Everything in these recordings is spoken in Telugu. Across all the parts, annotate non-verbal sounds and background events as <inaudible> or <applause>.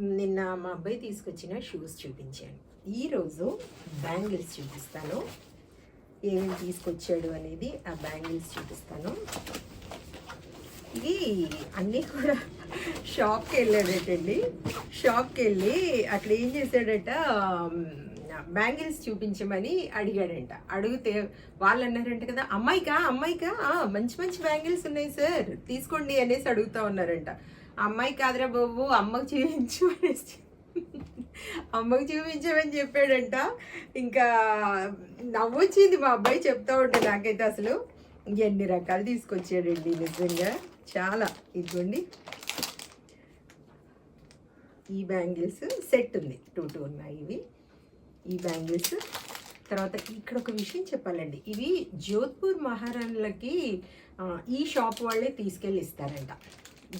నిన్న మా అబ్బాయి తీసుకొచ్చిన షూస్ చూపించాను. ఈరోజు బ్యాంగిల్స్ చూపిస్తాను. ఏమేమి తీసుకొచ్చాడు అనేది ఆ బ్యాంగిల్స్ చూపిస్తాను. ఇది అన్నీ కూడా షాప్కి వెళ్ళాడటండి షాప్కి వెళ్ళి అక్కడ ఏం చేశాడట బ్యాంగిల్స్ చూపించమని అడిగాడంట. అడిగితే వాళ్ళు అన్నారంట కదా అమ్మాయికా అమ్మాయికా? మంచి మంచి బ్యాంగిల్స్ ఉన్నాయి సార్ తీసుకోండి అనేసి అడుగుతా ఉన్నారంట. అమ్మాయి కాదురా బాబు అమ్మకు చూపించు అమ్మకు చూపించమని చెప్పాడంట. ఇంకా నవ్వొచ్చింది మా అబ్బాయి చెప్తా ఉంటే నాకైతే అసలు. ఎన్ని రకాలు తీసుకొచ్చాడండి నిజంగా. చాలా. ఇదిగోండి. ఈ బ్యాంగిల్స్ సెట్ ఉంది. టూ టూ ఉన్నాయి ఇవి. ఈ బ్యాంగిల్స్. తర్వాత ఇక్కడ ఒక విషయం చెప్పాలండి. ఇవి జోధ్పూర్ మహారాణులకి ఈ షాప్ వాళ్ళే తీసుకెళ్ళి ఇస్తారంట.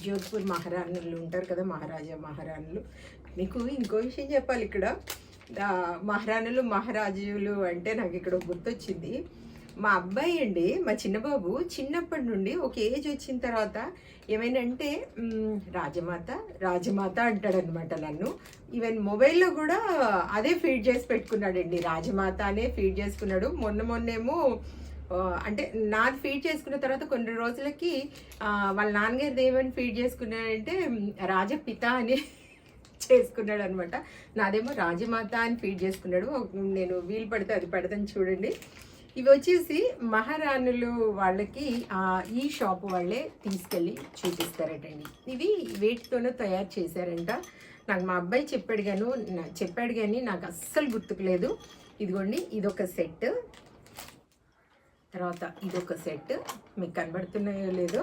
జోధ్పూర్ మహారాణులు ఉంటారు కదా మహారాజా మహారాణులు. మీకు ఇంకో విషయం చెప్పాలి ఇక్కడ. మహారాణులు మహారాజులు అంటే నాకు ఇక్కడ గుర్తొచ్చింది. మా అబ్బాయి అండి మా చిన్నబాబు చిన్నప్పటి నుండి ఒక ఏజ్ వచ్చిన తర్వాత ఏమైనా అంటే రాజమాత రాజమాత అంటాడనమాట నన్ను. ఈవెన్ మొబైల్లో కూడా అదే ఫీడ్ చేసి పెట్టుకున్నాడండి. రాజమాత అనే ఫీడ్ చేసుకున్నాడు. మొన్న మొన్నేమో అంటే నాది ఫీడ్ చేసుకున్న తర్వాత కొన్ని రోజులకి వాళ్ళ నాన్నగారి దేవుని ఫీడ్ చేసుకున్నాడంటే రాజపిత అని <laughs> చేసుకున్నాడు అనమాట నాదేమో రాజమాత అని ఫీడ్ చేసుకున్నాడు. నేను వీలు పడితే అది పెడతాను చూడండి. ఇవి వచ్చేసి మహారాణులు వాళ్ళకి ఈ షాప్ వాళ్ళే తీసుకెళ్ళి చూపిస్తారటండి. ఇవి వేటితోనే తయారు చేశారంట. నాకు మా అబ్బాయి చెప్పాడు గాను చెప్పాడు కానీ నాకు అస్సలు గుర్తుకులేదు ఇదిగోండి ఇదొక సెట్. తర్వాత ఇదొక సెట్. మీకు కనబడుతున్నాయో లేదో.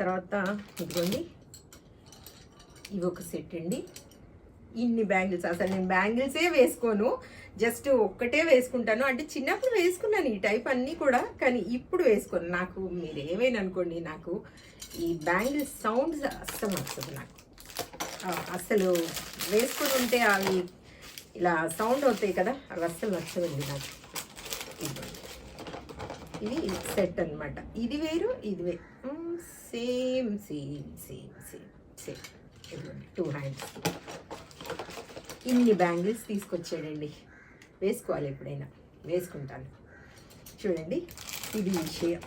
తర్వాత ఇదిగోండి. ఇవి ఒక సెట్ అండి. ఇన్ని బ్యాంగిల్స్ అసలు నేను బ్యాంగిల్సే వేసుకోను. జస్ట్ ఒక్కటే వేసుకుంటాను. అంటే చిన్నప్పుడు వేసుకున్నాను ఈ టైప్ అన్నీ కూడా కానీ ఇప్పుడు వేసుకోను. నాకు మీరు ఏమైనా అనుకోండి నాకు ఈ బ్యాంగిల్స్ సౌండ్స్ అస్సలు వస్తుంది నాకు. అసలు వేసుకుని ఉంటే అవి ఇలా సౌండ్ అవుతాయి కదా అవి అస్సలు నచ్చవండి నాకు. ఇది సెట్ అన్నమాట. ఇది వేరు ఇది వేరు same same same same same. Two hands ఇన్ని బ్యాంగిల్స్ తీసుకొచ్చాడండి. వేసుకోవాలి ఎప్పుడైనా. వేసుకుంటాను. చూడండి ఇది విషయం.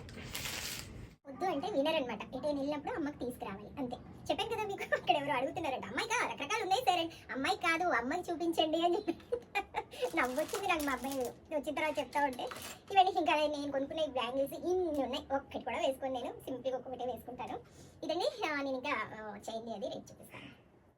వద్దు అంటే వినరనమాట ఎటు వెళ్ళినప్పుడు అమ్మకి తీసుకురావాలి. అంతే. చెప్పాను కదా మీకు అక్కడ ఎవరు అడుగుతున్నారంట. అమ్మాయి కా రకరకాలు ఉన్నాయి సరే. అమ్మాయి కాదు అమ్మాయి చూపించండి అని చెప్పి. నవ్వొచ్చింది నాకు మా అబ్బాయి. వచ్చిన తర్వాత చెప్తా ఉంటే ఇవన్నీ ఇంకా నేను కొనుక్కునే బ్యాంగిల్స్ ఇన్ని ఉన్నాయి. ఒక్కటి కూడా వేసుకొని నేను. సింపుల్గా ఒక్కొక్కటే వేసుకుంటాను. ఇదండి నేను ఇంకా చేయండి అది రేపు చూపిస్తాను.